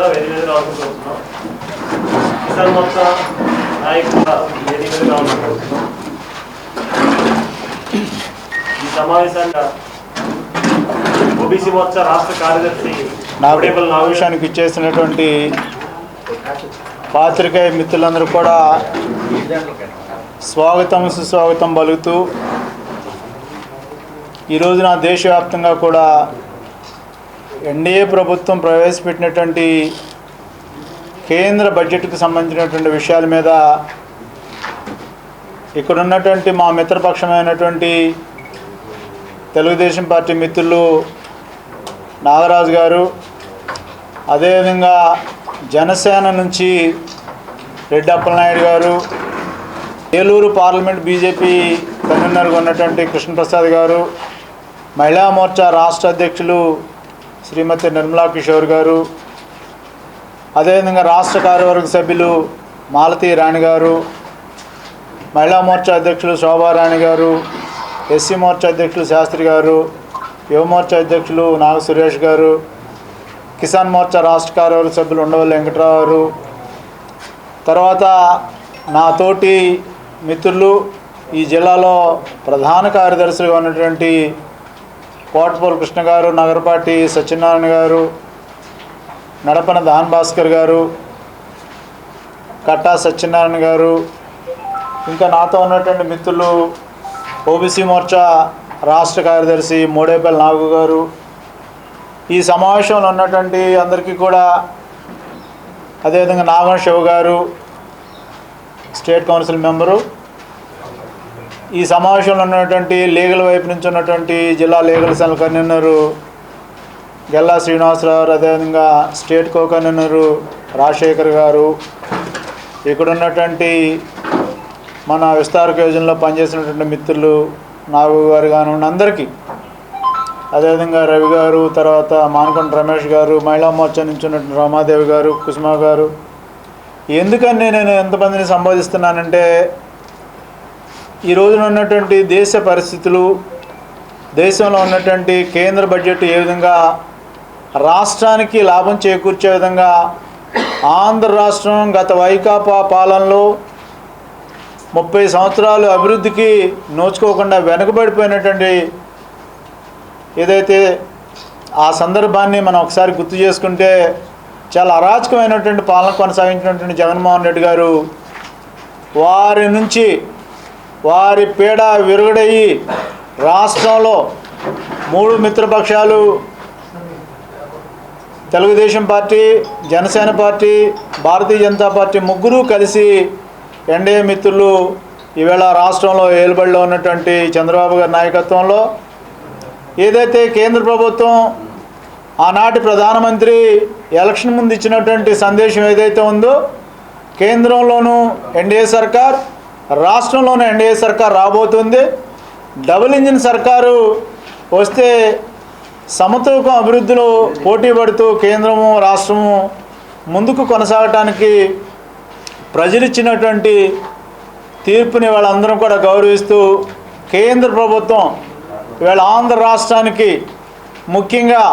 కూడా వేదిక మీద రావాల్సి కోరుతున్నాం కిసాన్ మోర్చా నాయకులు కూడా వేదిక మీద రావాల్సి కోరుతున్నాం ఈ సమావేశాన్ని ఓబీసీ మోర్చా రాష్ట్ర కార్యదర్శి నాకు కోడేపల్లి నా నాగేశ్వర విషయానికి ఇచ్చేసినటువంటి పాత్రికేయ మిత్రులందరూ కూడా స్వాగతం సుస్వాగతం పలుకుతూ ఈ రోజున దేశవ్యాప్తంగా కూడా ఎన్డీఏ ప్రభుత్వం ప్రవేశపెట్టినటువంటి కేంద్ర బడ్జెట్కు సంబంధించినటువంటి విషయాల మీద ఇక్కడ ఉన్నటువంటి మా మిత్రపక్షమైనటువంటి తెలుగుదేశం పార్టీ మిత్రులు నాగరాజు గారు అదేవిధంగా జనసేన నుంచి రెడ్డి అప్పలనాయుడు గారు ఏలూరు పార్లమెంట్ బీజేపీ కన్వీనర్గా ఉన్నటువంటి కృష్ణప్రసాద్ గారు మహిళా మోర్చా రాష్ట్ర అధ్యక్షులు శ్రీమతి నిర్మలా కిషోర్ గారు అదేవిధంగా రాష్ట్ర కార్యవర్గ సభ్యులు మాలతీ రాణి గారు మహిళా మోర్చా అధ్యక్షులు శోభారాణి గారు ఎస్సీ మోర్చా అధ్యక్షులు శాస్త్రి గారు యువమోర్చా అధ్యక్షులు నాగ సురేష్ గారు కిసాన్ మోర్చా రాష్ట్ర కార్యవర్గ సభ్యులు ఉండవల్లి వెంకట్రావు గారు తర్వాత నా తోటి మిత్రులు ఈ జిల్లాలో ప్రధాన కార్యదర్శులుగా ఉన్నటువంటి కోటపల్లి కృష్ణ గారు నగరపాటి సత్యనారాయణ గారు నడపన దాన్ భాస్కర్ గారు కట్టా సత్యనారాయణ గారు ఇంకా నాతో ఉన్నటువంటి మిత్రులు ఓబీసీ మోర్చా రాష్ట్ర కార్యదర్శి మూడేపల్లి నాగు గారు. ఈ సమావేశంలో ఉన్నటువంటి అందరికీ కూడా అదేవిధంగా నాగం శివ గారు స్టేట్ కౌన్సిల్ మెంబరు ఈ సమావేశంలో ఉన్నటువంటి లీగల్ వైపు నుంచి ఉన్నటువంటి జిల్లా legal cell convener Gella Srinivasarao అదేవిధంగా స్టేట్ కో కన్వీనరు రాజశేఖర్ గారు ఇక్కడ ఉన్నటువంటి మన విస్తారక యోజనలో పనిచేసినటువంటి మిత్రులు నాగు గారు కానివ్వండి అందరికీ. అదేవిధంగా రవి గారు తర్వాత మానకొండ రమేష్ గారు మహిళా మోర్చా నుంచి ఉన్నటువంటి రమాదేవి గారు కుసుమ గారు. ఎందుకని నేను ఎంతమందిని సంబోధిస్తున్నానంటే ఈ రోజున ఉన్నటువంటి దేశ పరిస్థితులు దేశంలో ఉన్నటువంటి కేంద్ర బడ్జెట్ ఏ విధంగా రాష్ట్రానికి లాభం చేకూర్చే విధంగా ఆంధ్ర రాష్ట్రం గత వైకాపా పాలనలో ముప్పై సంవత్సరాలు అభివృద్ధికి నోచుకోకుండా వెనుకబడిపోయినటువంటి ఏదైతే ఆ సందర్భాన్ని మనం ఒకసారి గుర్తు చేసుకుంటే చాలా అరాచకమైనటువంటి పాలన కొనసాగించినటువంటి జగన్మోహన్ రెడ్డి గారు వారి నుంచి వారి పీడ విరుగుడయి రాష్ట్రంలో మూడు మిత్రపక్షాలు Telugu Desam party Janasena party Bharatiya Janata party ముగ్గురు కలిసి ఎన్డీఏ మిత్రులు ఈవేళ రాష్ట్రంలో ఏలుబడిలో ఉన్నటువంటి చంద్రబాబు గారి నాయకత్వంలో ఏదైతే కేంద్ర ప్రభుత్వం ఆనాటి ప్రధానమంత్రి ఎలక్షన్ ముందు ఇచ్చినటువంటి సందేశం ఏదైతే ఉందో కేంద్రంలోనూ ఎన్డీఏ సర్కార్ రాష్ట్రంలోనే ఎన్డీఏ సర్కార్ రాబోతుంది. డబుల్ ఇంజిన్ సర్కారు వస్తే సమతూకం అభివృద్ధిలో పోటీ పడుతూ కేంద్రము రాష్ట్రము ముందుకు కొనసాగటానికి ప్రజలు ఇచ్చినటువంటి తీర్పుని వాళ్ళందరం కూడా గౌరవిస్తూ కేంద్ర ప్రభుత్వం ఇవాళ ఆంధ్ర రాష్ట్రానికి ముఖ్యంగా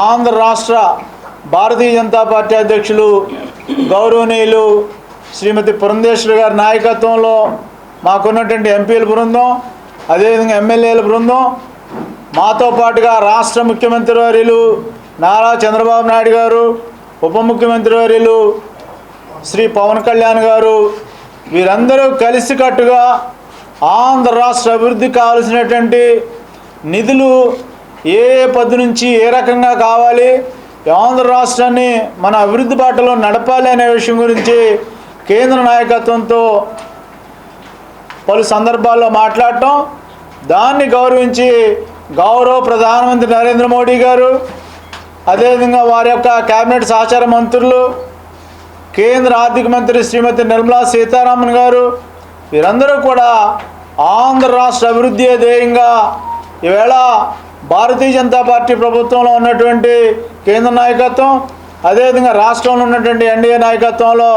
ఆంధ్ర రాష్ట్ర భారతీయ జనతా పార్టీ అధ్యక్షులు గౌరవనీయులు శ్రీమతి పురంధేశ్వరి గారి నాయకత్వంలో మాకున్నటువంటి ఎంపీల బృందం అదేవిధంగా ఎమ్మెల్యేల బృందం మాతో పాటుగా రాష్ట్ర ముఖ్యమంత్రి వర్యులు నారా చంద్రబాబు నాయుడు గారు ఉప ముఖ్యమంత్రి వర్యులు శ్రీ పవన్ కళ్యాణ్ గారు వీరందరూ కలిసికట్టుగా ఆంధ్ర రాష్ట్ర అభివృద్ధికి కావలసినటువంటి నిధులు ఏ ఏ పద్దు నుంచి ఏ రకంగా కావాలి ఆంధ్ర రాష్ట్రాన్ని మన అభివృద్ధి బాటలో నడపాలి అనే విషయం గురించి కేంద్ర నాయకత్వంతో పలు సందర్భాల్లో మాట్లాడటం దాన్ని గౌరవించి గౌరవ ప్రధానమంత్రి నరేంద్ర మోడీ గారు అదేవిధంగా వారి యొక్క కేబినెట్ సహచార మంత్రులు కేంద్ర ఆర్థిక మంత్రి శ్రీమతి నిర్మలా సీతారామన్ గారు వీరందరూ కూడా ఆంధ్ర రాష్ట్ర అభివృద్ధి ధ్యేయంగా ఈవేళ భారతీయ జనతా పార్టీ ప్రభుత్వంలో ఉన్నటువంటి కేంద్ర నాయకత్వం అదేవిధంగా రాష్ట్రంలో ఉన్నటువంటి ఎన్డీఏ నాయకత్వంలో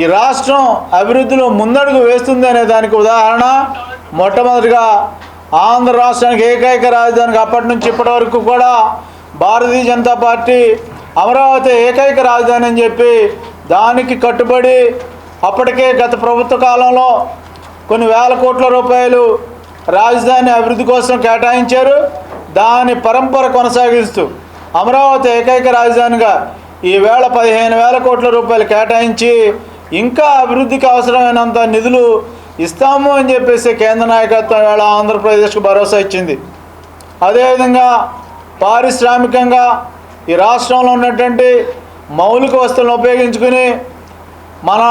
ఈ రాష్ట్రం అభివృద్ధిలో ముందడుగు వేస్తుంది అనే దానికి ఉదాహరణ. మొట్టమొదటిగా ఆంధ్ర రాష్ట్రానికి ఏకైక రాజధానికి అప్పటి నుంచి ఇప్పటి వరకు కూడా భారతీయ జనతా పార్టీ అమరావతి ఏకైక రాజధాని అని చెప్పి దానికి కట్టుబడి అప్పటికే గత ప్రభుత్వ కాలంలో కొన్ని వేల కోట్ల రూపాయలు రాజధాని అభివృద్ధి కోసం కేటాయించారు. దాని పరంపర కొనసాగిస్తూ అమరావతి ఏకైక రాజధానిగా ఈవేళ పదిహేను వేల కోట్ల రూపాయలు కేటాయించి ఇంకా అభివృద్ధికి అవసరమైనంత నిధులు ఇస్తాము అని చెప్పేసి కేంద్ర నాయకత్వం వేళ ఆంధ్రప్రదేశ్కు భరోసా ఇచ్చింది. అదేవిధంగా పారిశ్రామికంగా ఈ రాష్ట్రంలో ఉన్నటువంటి మౌలిక వస్తువులను ఉపయోగించుకుని మన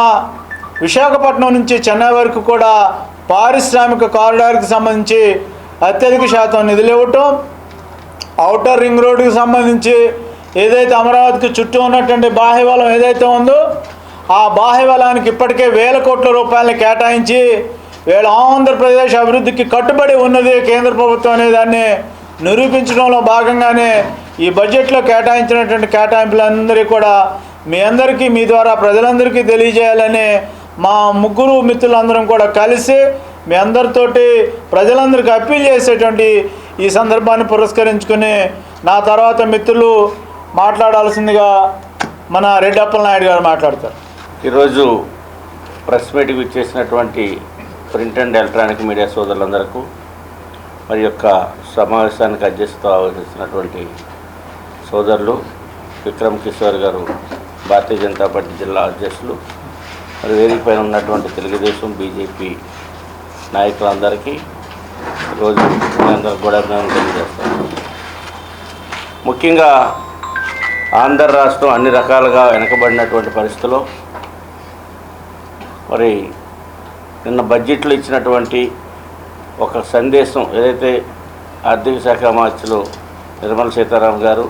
విశాఖపట్నం నుంచి చెన్నై వరకు కూడా పారిశ్రామిక కారిడార్కి సంబంధించి అత్యధిక శాతం నిధులు ఇవ్వటం ఔటర్ రింగ్ రోడ్డుకి సంబంధించి ఏదైతే అమరావతికి చుట్టూ ఉన్నటువంటి బాహ్యవలం ఏదైతే ఉందో ఆ బాహ్యవలానికి ఇప్పటికే వేల కోట్ల రూపాయలను కేటాయించి వీళ్ళ ఆంధ్రప్రదేశ్ అభివృద్ధికి కట్టుబడి ఉన్నది కేంద్ర ప్రభుత్వం అనే దాన్ని నిరూపించడంలో భాగంగానే ఈ బడ్జెట్లో కేటాయించినటువంటి కేటాయింపులందరికీ కూడా మీ అందరికీ మీ ద్వారా ప్రజలందరికీ తెలియజేయాలని మా ముగ్గురు మిత్రులందరం కూడా కలిసి మీ అందరితోటి ప్రజలందరికీ అప్పీల్ చేసేటువంటి ఈ సందర్భాన్ని పురస్కరించుకుని నా తర్వాత మిత్రులు మాట్లాడాల్సిందిగా మన రెడ్డప్పల నాయుడు గారు మాట్లాడతారు. ఈరోజు ప్రెస్ మీట్కి ఇచ్చేసినటువంటి ప్రింట్ అండ్ ఎలక్ట్రానిక్ మీడియా సోదరులందరకు మరి యొక్క సమావేశానికి అధ్యక్షత వహిస్తున్నటువంటి సోదరులు విక్రమ్ కిషోర్ గారు భారతీయ జనతా పార్టీ జిల్లా అధ్యక్షులు మరి వేదిక పైన ఉన్నటువంటి తెలుగుదేశం బీజేపీ నాయకులందరికీ ఈరోజు అందరూ అందరికి కూడా అభినందనలు తెలియజేస్తాను. ముఖ్యంగా ఆంధ్ర రాష్ట్రం అన్ని రకాలుగా వెనకబడినటువంటి పరిస్థితుల్లో మరి నిన్న బడ్జెట్లో ఇచ్చినటువంటి ఒక సందేశం ఏదైతే ఆర్థిక శాఖ మార్చులు నిర్మల సీతారామన్ గారు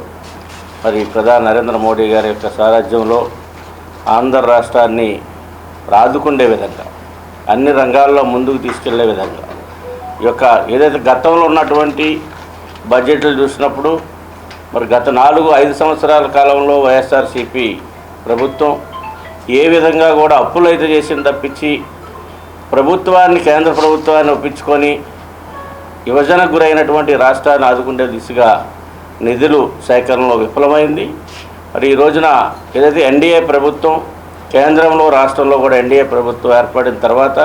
మరి ప్రధాని నరేంద్ర మోడీ గారి యొక్క సారథ్యంలో ఆంధ్ర రాష్ట్రాన్ని రాదుకుండే విధంగా అన్ని రంగాల్లో ముందుకు తీసుకెళ్ళే విధంగా ఈ యొక్క ఏదైతే గతంలో ఉన్నటువంటి బడ్జెట్లు చూసినప్పుడు మరి గత నాలుగు ఐదు సంవత్సరాల కాలంలో వైఎస్ఆర్సీపీ ప్రభుత్వం ఏ విధంగా కూడా అప్పులు అయితే చేసింది తప్పించి ప్రభుత్వాన్ని కేంద్ర ప్రభుత్వాన్ని ఒప్పించుకొని విభజనకు గురైనటువంటి రాష్ట్రాన్ని ఆదుకునే దిశగా నిధులు సేకరణలో విఫలమైంది. మరి ఈ రోజున ఏదైతే ఎన్డీఏ ప్రభుత్వం కేంద్రంలో రాష్ట్రంలో కూడా ఎన్డీఏ ప్రభుత్వం ఏర్పడిన తర్వాత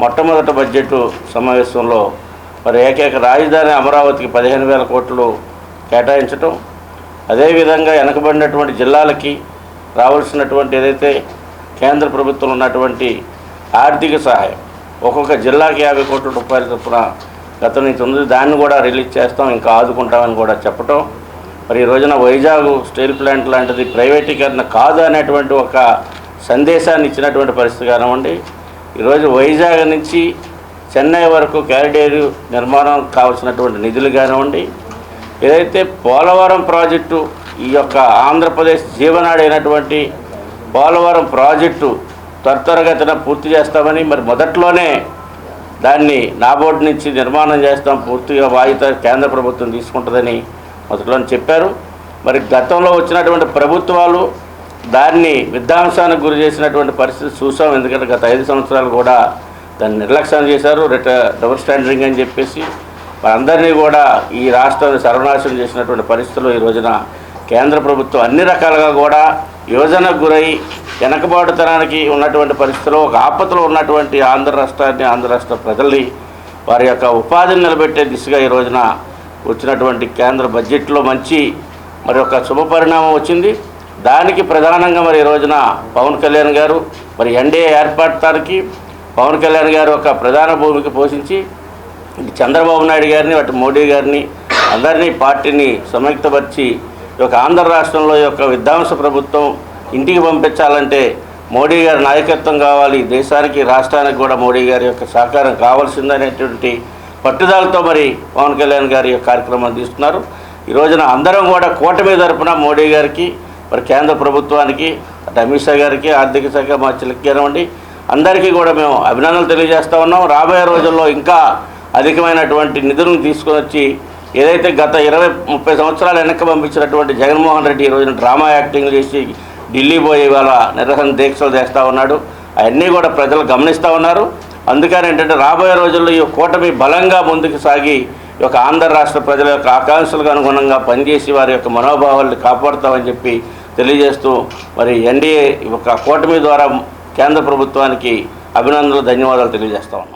మొట్టమొదటి బడ్జెట్ సమావేశంలో మరి ఏకైక రాజధాని అమరావతికి పదిహేను వేల కోట్లు కేటాయించటం అదేవిధంగా వెనకబడినటువంటి జిల్లాలకి రావాల్సినటువంటి ఏదైతే కేంద్ర ప్రభుత్వం ఉన్నటువంటి ఆర్థిక సహాయం ఒక్కొక్క జిల్లాకి యాభై కోట్ల రూపాయల చొప్పున గతం నుంచి ఉంది దాన్ని కూడా రిలీజ్ చేస్తాం ఇంకా ఆదుకుంటామని కూడా చెప్పటం. మరి ఈ రోజున వైజాగ్ స్టీల్ ప్లాంట్ లాంటిది ప్రైవేటీకరణ కాదు అనేటువంటి ఒక సందేశాన్ని ఇచ్చినటువంటి పరిస్థితి కానివ్వండి. ఈరోజు వైజాగ్ నుంచి చెన్నై వరకు క్యారిడేరు నిర్మాణం కావాల్సినటువంటి నిధులు కానివ్వండి. ఏదైతే పోలవరం ప్రాజెక్టు ఈ యొక్క ఆంధ్రప్రదేశ్ జీవనాడైనటువంటి పోలవరం ప్రాజెక్టు త్వరితగతిన పూర్తి చేస్తామని మరి మొదట్లోనే దాన్ని నాబోర్డు నుంచి నిర్మాణం చేస్తాం పూర్తిగా బాధ్యత కేంద్ర ప్రభుత్వం తీసుకుంటుందని మొదట్లోనే చెప్పారు. మరి గతంలో వచ్చినటువంటి ప్రభుత్వాలు దాన్ని విధ్వంసానికి గురి చేసినటువంటి పరిస్థితి చూసాం. ఎందుకంటే గత ఐదు సంవత్సరాలు కూడా దాన్ని నిర్లక్ష్యం చేశారు. రిట డబుల్ స్టాండరింగ్ అని చెప్పేసి అందరినీ కూడా ఈ రాష్ట్రాన్ని సర్వనాశనం చేసినటువంటి పరిస్థితులు ఈ రోజున కేంద్ర ప్రభుత్వం అన్ని రకాలుగా కూడా యోజనకు గురై వెనకబాటుతనానికి ఉన్నటువంటి పరిస్థితిలో ఒక ఆపదలో ఉన్నటువంటి ఆంధ్ర రాష్ట్రాన్ని ఆంధ్ర రాష్ట్ర ప్రజల్ని వారి యొక్క ఉపాధిని నిలబెట్టే దిశగా ఈ రోజున వచ్చినటువంటి కేంద్ర బడ్జెట్లో మంచి మరి ఒక శుభ పరిణామం వచ్చింది. దానికి ప్రధానంగా మరి ఈ రోజున పవన్ కళ్యాణ్ గారు మరి ఎన్డీఏ ఏర్పడటానికి పవన్ కళ్యాణ్ గారు ఒక ప్రధాన భూమిక పోషించి చంద్రబాబు నాయుడు గారిని అటు మోడీ గారిని అందరినీ పార్టీని సంయుక్తపరిచి యొక్క ఆంధ్ర రాష్ట్రంలో యొక్క విధ్వంస ప్రభుత్వం ఇంటికి పంపించాలంటే మోడీ గారి నాయకత్వం కావాలి దేశానికి రాష్ట్రానికి కూడా మోడీ గారి యొక్క సహకారం కావాల్సిందనేటువంటి పట్టుదలతో మరి పవన్ కళ్యాణ్ గారి యొక్క కార్యక్రమాన్ని తీస్తున్నారు. ఈ రోజున అందరం కూడా కూటమి తరపున మోడీ గారికి మరి కేంద్ర ప్రభుత్వానికి అటు అమిత్ షా గారికి ఆర్థిక శాఖ మార్చులకి కానివ్వండి అందరికీ కూడా మేము అభినందనలు తెలియజేస్తూ ఉన్నాం. రాబోయే రోజుల్లో ఇంకా అధికమైనటువంటి నిధులను తీసుకొని వచ్చి ఏదైతే గత ఇరవై ముప్పై సంవత్సరాలు వెనక్కి పంపించినటువంటి జగన్మోహన్ రెడ్డి ఈ రోజున డ్రామా యాక్టింగ్ చేసి ఢిల్లీ పోయి ఇవాళ నిరసన దీక్షలు చేస్తూ ఉన్నాడు. అవన్నీ కూడా ప్రజలు గమనిస్తూ ఉన్నారు. అందుకని ఏంటంటే రాబోయే రోజుల్లో ఈ కూటమి బలంగా ముందుకు సాగి ఈ యొక్క ఆంధ్ర రాష్ట్ర ప్రజల యొక్క ఆకాంక్షలకు అనుగుణంగా పనిచేసి వారి యొక్క మనోభావాలను కాపాడుతామని చెప్పి తెలియజేస్తూ మరి ఎన్డీఏ ఒక కూటమి ద్వారా కేంద్ర ప్రభుత్వానికి అభినందనలు ధన్యవాదాలు తెలియజేస్తా ఉన్నాం.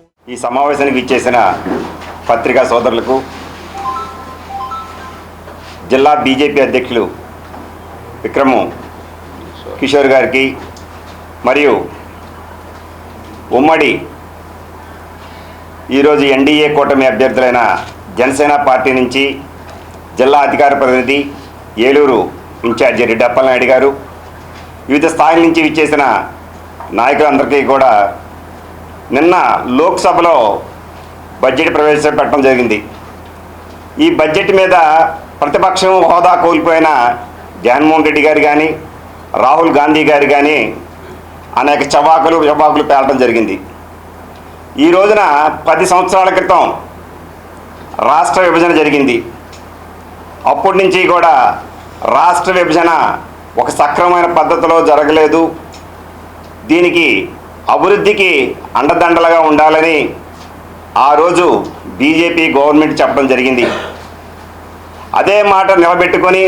ఈ సమావేశానికి ఇచ్చేసిన పత్రికా సోదరులకు జిల్లా బీజేపీ అధ్యక్షులు విక్రము కిషోర్ గారికి మరియు ఉమ్మడి ఈరోజు ఎన్డీఏ కూటమి అభ్యర్థులైన జనసేన పార్టీ నుంచి జిల్లా అధికార ప్రతినిధి ఏలూరు ఇన్ఛార్జి రెడ్డి అప్పలనాయుడు గారు వివిధ స్థాయిల నుంచి విచ్చేసిన నాయకులందరికీ కూడా నిన్న లోక్సభలో బడ్జెట్ ప్రవేశపెట్టడం జరిగింది. ఈ బడ్జెట్ మీద ప్రతిపక్షం హోదా కోల్పోయిన జగన్మోహన్ రెడ్డి గారు కానీ రాహుల్ గాంధీ గారు కానీ అనేక చవాకులు చవాకులు పేలటం జరిగింది. ఈ రోజున పది సంవత్సరాల క్రితం రాష్ట్ర విభజన జరిగింది. అప్పటి నుంచి కూడా రాష్ట్ర విభజన ఒక సక్రమమైన పద్ధతిలో జరగలేదు. దీనికి అభివృద్ధికి అండదండలుగా ఉండాలని ఆ రోజు బీజేపీ గవర్నమెంట్ చెప్పడం జరిగింది. అదే మాట నిలబెట్టుకొని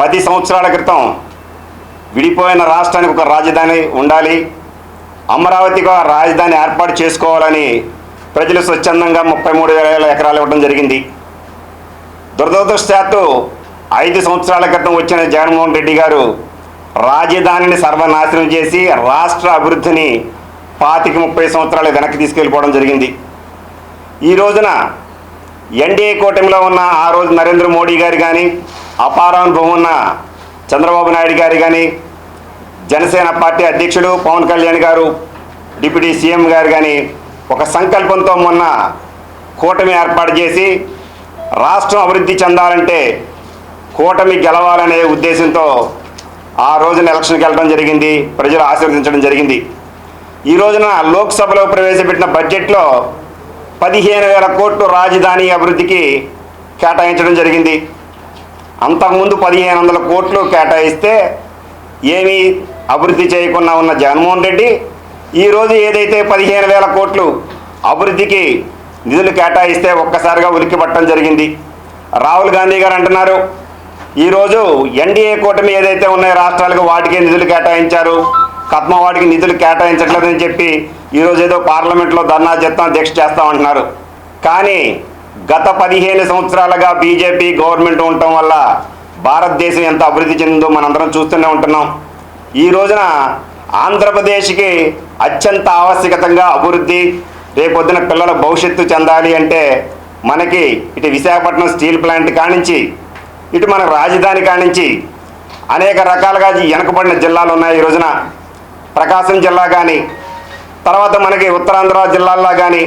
పది సంవత్సరాల క్రితం విడిపోయిన రాష్ట్రానికి ఒక రాజధాని ఉండాలి అమరావతిగా రాజధాని ఏర్పాటు చేసుకోవాలని ప్రజలు స్వచ్ఛందంగా ముప్పై మూడు వేల ఎకరాలు ఇవ్వడం జరిగింది. దురదృష్టవశాత్తు ఐదు సంవత్సరాల క్రితం వచ్చిన జగన్మోహన్ రెడ్డి గారు రాజధానిని సర్వనాశనం చేసి రాష్ట్ర అభివృద్ధిని పాతికి ముప్పై సంవత్సరాలు వెనక్కి తీసుకెళ్ళిపోవడం జరిగింది. ఈ రోజున ఎన్డీఏ కూటమిలో ఉన్న ఆ రోజు నరేంద్ర మోడీ గారు కానీ అపారానుభవం ఉన్న చంద్రబాబు నాయుడు గారు కానీ జనసేన పార్టీ అధ్యక్షుడు పవన్ కళ్యాణ్ గారు డిప్యూటీ సీఎం గారు కానీ ఒక సంకల్పంతో మొన్న కూటమి ఏర్పాటు చేసి రాష్ట్రం అభివృద్ధి చెందాలంటే కూటమి గెలవాలనే ఉద్దేశంతో ఆ రోజున ఎలక్షన్కి వెళ్ళడం జరిగింది ప్రజలు ఆశీర్వదించడం జరిగింది. ఈ రోజున లోక్సభలో ప్రవేశపెట్టిన బడ్జెట్లో పదిహేను వేల కోట్లు రాజధాని అభివృద్ధికి కేటాయించడం జరిగింది. అంతకుముందు పదిహేను వందల కోట్లు కేటాయిస్తే ఏమీ అభివృద్ధి చేయకుండా ఉన్న జగన్మోహన్ రెడ్డి ఈరోజు ఏదైతే పదిహేను వేల కోట్లు అభివృద్ధికి నిధులు కేటాయిస్తే ఒక్కసారిగా ఉలిక్కి పట్టడం జరిగింది. రాహుల్ గాంధీ గారు అంటున్నారు ఈరోజు ఎన్డీఏ కూటమి ఏదైతే ఉన్నాయో రాష్ట్రాలకు వాటికే నిధులు కేటాయించారు. కత్మ వాటికి నిధులు కేటాయించట్లేదని చెప్పి ఈరోజు ఏదో పార్లమెంట్లో ధర్నా చేస్తాం దీక్ష చేస్తామంటున్నారు కానీ గత పదిహేను సంవత్సరాలుగా బీజేపీ గవర్నమెంట్ ఉండటం వల్ల భారతదేశం ఎంత అభివృద్ధి చెందిందో మనందరం చూస్తూనే ఉంటున్నాం. ఈ రోజున ఆంధ్రప్రదేశ్కి అత్యంత ఆవశ్యకతంగా అభివృద్ధి రేపొద్దున పిల్లల భవిష్యత్తు చెందాలి అంటే మనకి ఇటు విశాఖపట్నం స్టీల్ ప్లాంట్ కానించి ఇటు మన రాజధాని కానించి అనేక రకాలుగా వెనకబడిన జిల్లాలు ఉన్నాయి. ఈ రోజున ప్రకాశం జిల్లా కానీ తర్వాత మనకి ఉత్తరాంధ్ర జిల్లాల్లో కానీ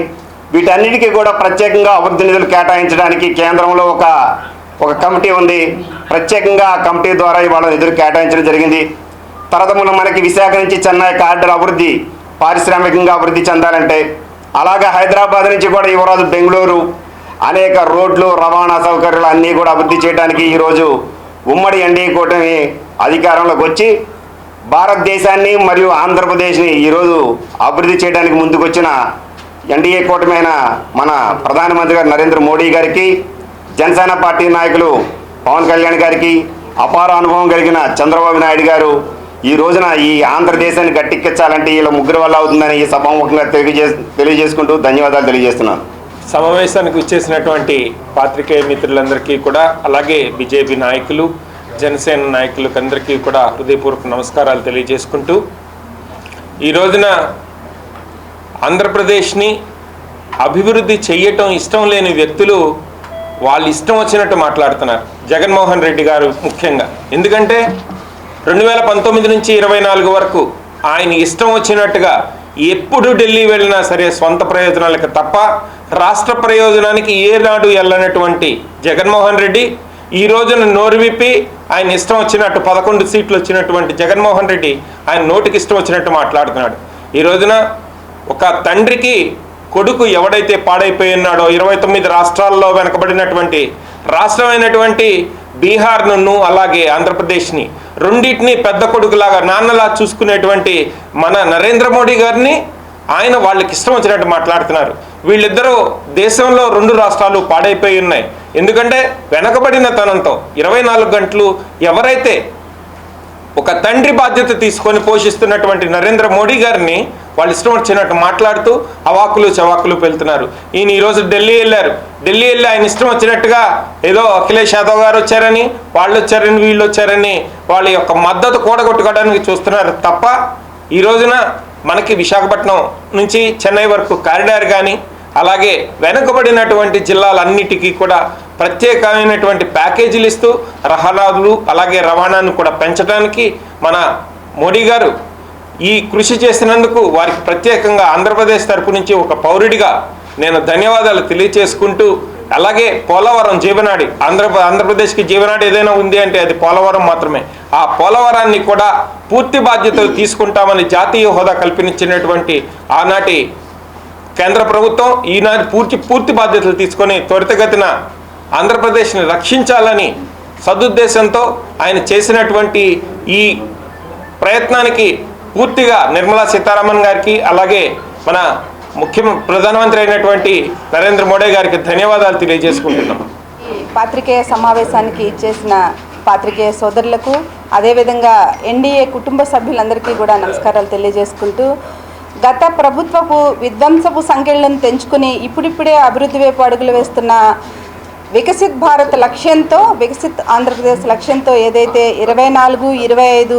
వీటన్నిటికీ కూడా ప్రత్యేకంగా అభివృద్ధి నిధులు కేటాయించడానికి కేంద్రంలో ఒక ఒక కమిటీ ఉంది. ప్రత్యేకంగా ఆ కమిటీ ద్వారా ఇవాళ నిధులు కేటాయించడం జరిగింది. తర్వాత మనం మనకి విశాఖ నుంచి చెన్నై కార్డర్ అభివృద్ధి పారిశ్రామికంగా అభివృద్ధి చెందాలంటే అలాగే హైదరాబాద్ నుంచి కూడా యువరాజు బెంగళూరు అనేక రోడ్లు రవాణా సౌకర్యాలు అన్నీ కూడా అభివృద్ధి చేయడానికి ఈరోజు ఉమ్మడి ఎన్డీ కూటమి అధికారంలోకి వచ్చి భారతదేశాన్ని మరియు ఆంధ్రప్రదేశ్ని ఈరోజు అభివృద్ధి చేయడానికి ముందుకొచ్చిన ఎన్డీఏ కూటమైన మన ప్రధానమంత్రి గారు నరేంద్ర మోడీ గారికి జనసేన పార్టీ నాయకులు పవన్ కళ్యాణ్ గారికి అపార అనుభవం కలిగిన చంద్రబాబు నాయుడు గారు ఈ రోజున ఈ ఆంధ్రదేశాన్ని గట్టెక్కించాలంటే వీళ్ళ ముగ్గురు వల్ల అవుతుందని ఈ సభాముఖంగా తెలియజే తెలియజేసుకుంటూ ధన్యవాదాలు తెలియజేస్తున్నాను. సమావేశానికి వచ్చేసినటువంటి పాత్రికేయ మిత్రులందరికీ కూడా అలాగే బీజేపీ నాయకులు జనసేన నాయకులకు అందరికీ కూడా హృదయపూర్వక నమస్కారాలు తెలియజేసుకుంటూ ఈ రోజున ఆంధ్రప్రదేశ్ని అభివృద్ధి చెయ్యటం ఇష్టం లేని వ్యక్తులు వాళ్ళు ఇష్టం వచ్చినట్టు మాట్లాడుతున్నారు. జగన్మోహన్ రెడ్డి గారు ముఖ్యంగా. ఎందుకంటే రెండు వేల పంతొమ్మిది నుంచి ఇరవై నాలుగు వరకు ఆయన ఇష్టం వచ్చినట్టుగా ఎప్పుడు ఢిల్లీ వెళ్ళినా సరే సొంత ప్రయోజనాలకు తప్ప రాష్ట్ర ప్రయోజనానికి ఏనాడు వెళ్ళనటువంటి జగన్మోహన్ రెడ్డి ఈ రోజున నోరు విప్పి ఆయన ఇష్టం వచ్చినట్టు పదకొండు సీట్లు వచ్చినటువంటి జగన్మోహన్ రెడ్డి ఆయన నోటికి ఇష్టం వచ్చినట్టు మాట్లాడుతున్నాడు. ఈ రోజున ఒక తండ్రికి కొడుకు ఎవడైతే పాడైపోయి ఉన్నాడో ఇరవై తొమ్మిది రాష్ట్రాల్లో వెనకబడినటువంటి రాష్ట్రమైనటువంటి బీహార్ను అలాగే ఆంధ్రప్రదేశ్ని రెండింటిని పెద్ద కొడుకులాగా నాన్నలా చూసుకునేటువంటి మన నరేంద్ర మోడీ గారిని ఆయన వాళ్ళకి ఇష్టం వచ్చినట్టు మాట్లాడుతున్నారు. వీళ్ళిద్దరూ దేశంలో రెండు రాష్ట్రాలు పాడైపోయి ఉన్నాయి. ఎందుకంటే వెనకబడిన తనంతో ఇరవై నాలుగు గంటలు ఎవరైతే ఒక తండ్రి బాధ్యత తీసుకొని పోషిస్తున్నటువంటి నరేంద్ర మోడీ గారిని వాళ్ళు ఇష్టం వచ్చినట్టు మాట్లాడుతూ అవాకులు చవాకులు పెళ్తున్నారు. ఈయన ఈరోజు ఢిల్లీ వెళ్ళారు. ఢిల్లీ వెళ్ళి ఆయన ఇష్టం వచ్చినట్టుగా ఏదో అఖిలేష్ యాదవ్ గారు వచ్చారని వాళ్ళు వచ్చారని వీళ్ళు వచ్చారని వాళ్ళ యొక్క మద్దతు కూడగొట్టుకోవడానికి చూస్తున్నారు తప్ప ఈ రోజున మనకి విశాఖపట్నం నుంచి చెన్నై వరకు కారిడార్ కానీ అలాగే వెనుకబడినటువంటి జిల్లాలన్నిటికీ కూడా ప్రత్యేకమైనటువంటి ప్యాకేజీలు ఇస్తూ రహదారులు అలాగే రవాణాను కూడా పెంచడానికి మన మోడీ గారు ఈ కృషి చేసినందుకు వారికి ప్రత్యేకంగా ఆంధ్రప్రదేశ్ తరపు నుంచి ఒక పౌరుడిగా నేను ధన్యవాదాలు తెలియచేసుకుంటూ అలాగే పోలవరం జీవనాడి ఆంధ్ర ఆంధ్రప్రదేశ్కి జీవనాడి ఏదైనా ఉంది అంటే అది పోలవరం మాత్రమే. ఆ పోలవరాన్ని కూడా పూర్తి బాధ్యతలు తీసుకుంటామని జాతీయ హోదా కల్పించినటువంటి ఆనాటి కేంద్ర ప్రభుత్వం ఈనాటి పూర్తి పూర్తి బాధ్యతలు తీసుకొని త్వరితగతిన ఆంధ్రప్రదేశ్ని రక్షించాలని సదుద్దేశంతో ఆయన చేసినటువంటి ఈ ప్రయత్నానికి పూర్తిగా నిర్మలా సీతారామన్ గారికి అలాగే మన ముఖ్య ప్రధానమంత్రి అయినటువంటి నరేంద్ర మోడీ గారికి ధన్యవాదాలు తెలియజేసుకుంటున్నాం. పాత్రికేయ సమావేశానికి ఇచ్చేసిన పాత్రికేయ సోదరులకు అదేవిధంగా ఎన్డీఏ కుటుంబ సభ్యులందరికీ కూడా నమస్కారాలు తెలియజేసుకుంటూ గత ప్రభుత్వపు విధ్వంసపు సంఖ్యలను తెంచుకుని ఇప్పుడిప్పుడే అభివృద్ధి వైపు అడుగులు వేస్తున్న వికసిత్ భారత్ లక్ష్యంతో వికసిత్ ఆంధ్రప్రదేశ్ లక్ష్యంతో ఏదైతే ఇరవై నాలుగు ఇరవై ఐదు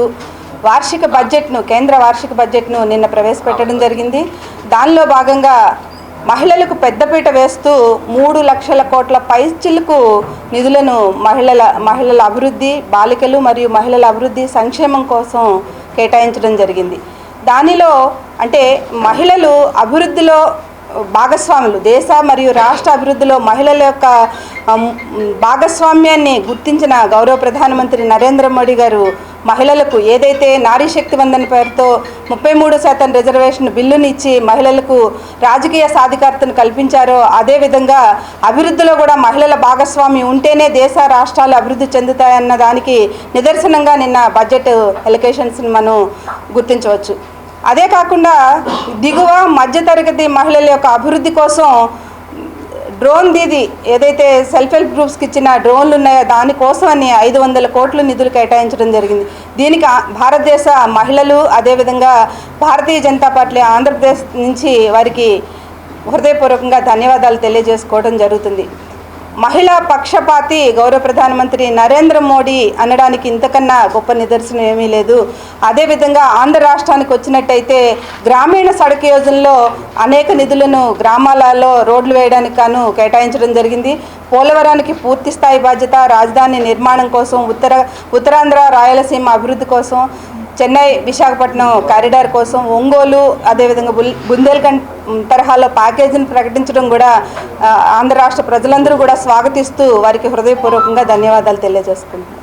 వార్షిక బడ్జెట్ను కేంద్ర వార్షిక బడ్జెట్ను నిన్న ప్రవేశపెట్టడం జరిగింది. దానిలో భాగంగా మహిళలకు పెద్దపీట వేస్తూ మూడు లక్షల కోట్ల పైచిలకు నిధులను మహిళల మహిళల అభివృద్ధి బాలికలు మరియు మహిళల అభివృద్ధి సంక్షేమం కోసం కేటాయించడం జరిగింది. దానిలో అంటే మహిళలు అభివృద్ధిలో భాగస్వాములు దేశ మరియు రాష్ట్ర అభివృద్ధిలో మహిళల యొక్క భాగస్వామ్యాన్ని గుర్తించిన గౌరవ ప్రధానమంత్రి నరేంద్ర మోడీ గారు మహిళలకు ఏదైతే నారీ శక్తి వందన పేరుతో ముప్పై మూడు శాతం రిజర్వేషన్ బిల్లుని ఇచ్చి మహిళలకు రాజకీయ సాధికారతను కల్పించారో అదేవిధంగా అభివృద్ధిలో కూడా మహిళల భాగస్వామ్యం ఉంటేనే దేశ రాష్ట్రాలు అభివృద్ధి చెందుతాయన్న దానికి నిదర్శనంగా నిన్న బడ్జెట్ ఎలకేషన్స్ని మనం గుర్తించవచ్చు. అదే కాకుండా దిగువ మధ్యతరగతి మహిళల యొక్క అభివృద్ధి కోసం డ్రోన్ దీది ఏదైతే సెల్ఫ్ హెల్ప్ గ్రూప్స్కి ఇచ్చిన డ్రోన్లు ఉన్నాయో దానికోసం అని ఐదు వందల కోట్లు నిధులు కేటాయించడం జరిగింది. దీనికి భారతదేశ మహిళలు అదేవిధంగా భారతీయ జనతా పార్టీ ఆంధ్రప్రదేశ్ నుంచి వారికి హృదయపూర్వకంగా ధన్యవాదాలు తెలియజేసుకోవడం జరుగుతుంది. మహిళా పక్షపాతి గౌరవ ప్రధానమంత్రి నరేంద్ర మోడీ అనడానికి ఇంతకన్నా గొప్ప నిదర్శనం ఏమీ లేదు. అదేవిధంగా ఆంధ్ర రాష్ట్రానికి వచ్చినట్టయితే గ్రామీణ సడక్ యోజనలో అనేక నిధులను గ్రామాలలో రోడ్లు వేయడానికి గాను కేటాయించడం జరిగింది. పోలవరానికి పూర్తి స్థాయి బాధ్యత రాజధాని నిర్మాణం కోసం ఉత్తర ఉత్తరాంధ్ర రాయలసీమ అభివృద్ధి కోసం చెన్నై విశాఖపట్నం కారిడార్ కోసం ఒంగోలు అదేవిధంగా బుల్ బుందేల్ఖండ్ తరహాలో ప్యాకేజీని ప్రకటించడం కూడా ఆంధ్ర రాష్ట్ర ప్రజలందరూ కూడా స్వాగతిస్తూ వారికి హృదయపూర్వకంగా ధన్యవాదాలు తెలియజేసుకుంటున్నాను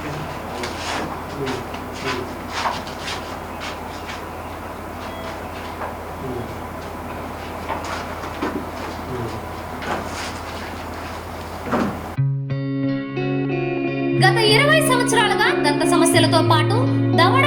గత ఇరవై సంవత్సరాలుగా దంత సమస్యలతో పాటు దవడ